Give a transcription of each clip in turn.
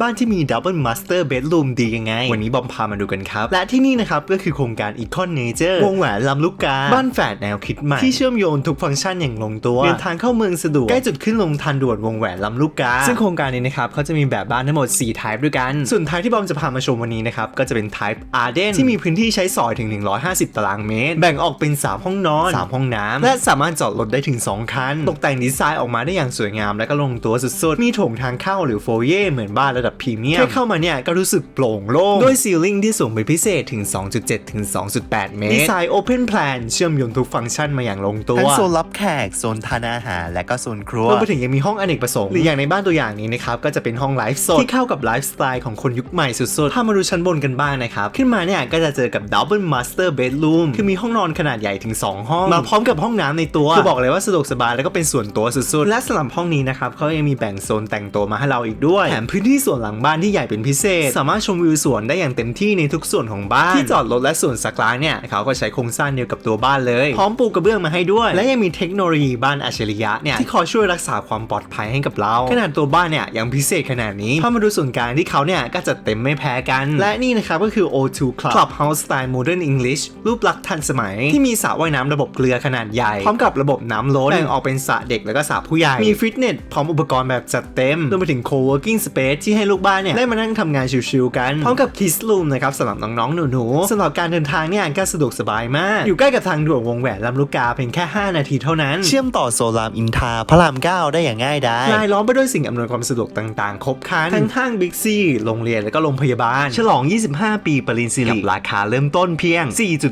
บ้านที่มี Double Master Bedroom ดียังไง วันนี้บอมพามาดูกันครับ และที่นี่นะครับก็คือโครงการ Econ Nature วงแหวนลำลูกกา บ้านแฝดแนวคิดใหม่ ที่เชื่อมโยงทุกฟังก์ชันอย่างลงตัวเดินทางเข้าเมืองสะดวกใกล้จุดขึ้นลงทางด่วนวงแหวนลำลูกกา ซึ่งโครงการนี้นะครับเขาจะมีแบบบ้านทั้งหมด4 type ด้วยกัน ส่วน type ที่บอมจะพามาชมวันนี้นะครับก็จะเป็น type Arden ที่มีพื้นที่ใช้สอยถึง 150 ตารางเมตร แบ่งออกเป็น 3 ห้องนอน 3 ห้องน้ำและสามารถจอดรถได้ถึง 2 คัน ตกแต่งดีไซน์ออกมาได้อย่างสวยงามและก็ลงตัวสุดๆมีโถงทางเข้าหรือโฟเย่เหมือนบ้านระดับพรีเมียมแค่เข้ามาเนี่ยก็รู้สึกโปร่งโล่งด้วยซีลิ่งที่สูงเป็นพิเศษถึง 2.7 ถึง 2.8 เมตร ดีไซน์ Open Plan เชื่อมโยงทุกฟังก์ชันมาอย่างลงตัว ทั้งโซนรับแขก โซนทานอาหาร และก็โซนครัวรวมไปถึงยังมีห้องอเนกประสงค์ หรืออย่างในบ้านตัวอย่างนี้นะครับ ก็จะเป็นห้องไลฟ์สด ที่เข้ากับไลฟ์สไตล์ของคนยุคใหม่สุดๆ ถ้ามาดูชั้นบนกันบ้างนะครับ ขึ้นมาเนี่ยก็จะเจอกับ Double Master Bedroom คือมีห้องนอนขนาดใหญ่ถึง 2 ห้อง มาพร้อมกับห้องน้ำในตัว คือบอกเลยว่าสะดวกสบายแล้วก็เป็นส่วนตัวสุดๆ และสำหรับห้องนี้นะครับเขายังมีแบ่งโซนแต่งตัวมาให้เราอีกด้วยแถมพื้นที่ส่วนวนหลังบ้านที่ใหญ่เป็นพิเศษ สามารถชมวิวสวนได้อย่างเต็มที่ในทุกส่วนของบ้านที่จอดรถและส่วนสักล้าเนี่ยเขาก็ใช้โครงสร้างเดียวกับตัวบ้านเลย พร้อมปูกระเบื้องมาให้ด้วย และยังมีเทคโนโลยีบ้านอัจฉริยะเนี่ยที่คอยช่วยรักษาความปลอดภัยให้กับเราขนาดตัวบ้านเนี่ยยังพิเศษขนาดนี้พามาดูส่วนกลางที่เขาเนี่ยก็จัดเต็มไม่แพ้กัน และนี่นะครับก็คือ O2 Club Clubhouse Style Modern English รูปลักษณ์ทันสมัย ที่มีสระว่ายน้ำระบบเกลือขนาดใหญ่ พร้อมกับระบบน้ำล้นแบ่งออกเป็นสระเด็กแล้วก็สระผู้ใหญ่มีฟิตเนสพร้อมอุปกรณ์แบบจัดเต็มรวมไปถึง co-working space ที่ให้ลูกบ้านเนี่ยได้มานั่งทำงานชิลๆกัน พร้อมกับ kids room นะครับสำหรับน้องๆหนูๆสำหรับการเดินทางเนี่ยก็สะดวกสบายมาก อยู่ใกล้กับทางด่วนวงแหวนลำลูกกาเพียงแค่ 5 นาทีเท่านั้น เชื่อมต่อโซลามอินทราพระรามเก้าได้อย่างง่ายดายรายล้อมไปด้วยสิ่งอำนวยความสะดวกต่างๆ ครบครันทั้งห้างบิ๊กซีโรงเรียนและก็โรงพยาบาล ฉลอง 25 ปีปริญสิริกับราคาเริ่มต้นเพียง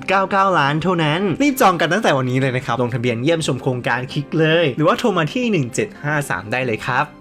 4.99 ล้านเท่านั้นรีบจองกันตั้งแต่วันนี้เลยนะครับลงทะเบียนเยี่ยมชมโครงการคลิกเลย หรือว่าโทรมาที่ 1753 ได้เลยครับ